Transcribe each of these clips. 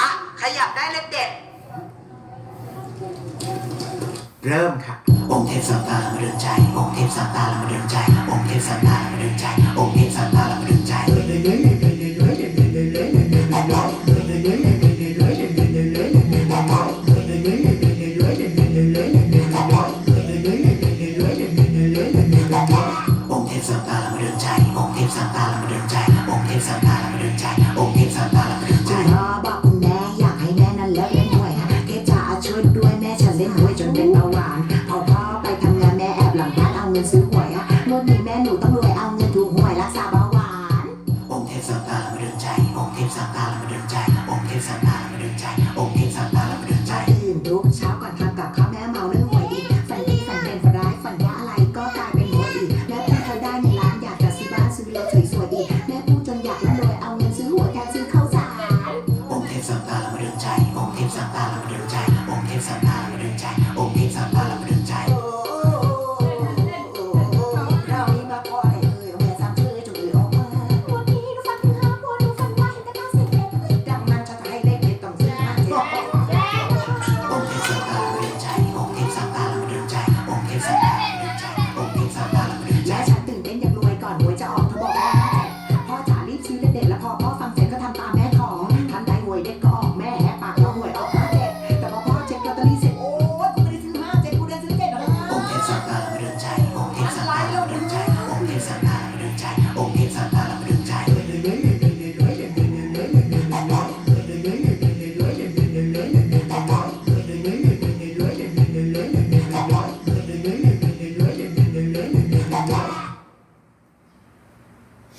อะขยับได้เลขเด็ด เริ่มค่ะ องค์เทพสันตาละมาเดินใจ องค์เทพสันตาละมาเดินใจ องค์เทพสันตาละมาเดินใจ องค์เทพสันตาละมาเดินใจ นเงินซื้อหวยอะงวดนี้แม่หนูต้องรวยเอาเงินถูกหวยรักษาเบาหวาน องค์เทพสามตาละมาเดินใจ องค์เทพสามตาละมาเดินใจ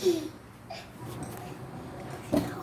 Yeah.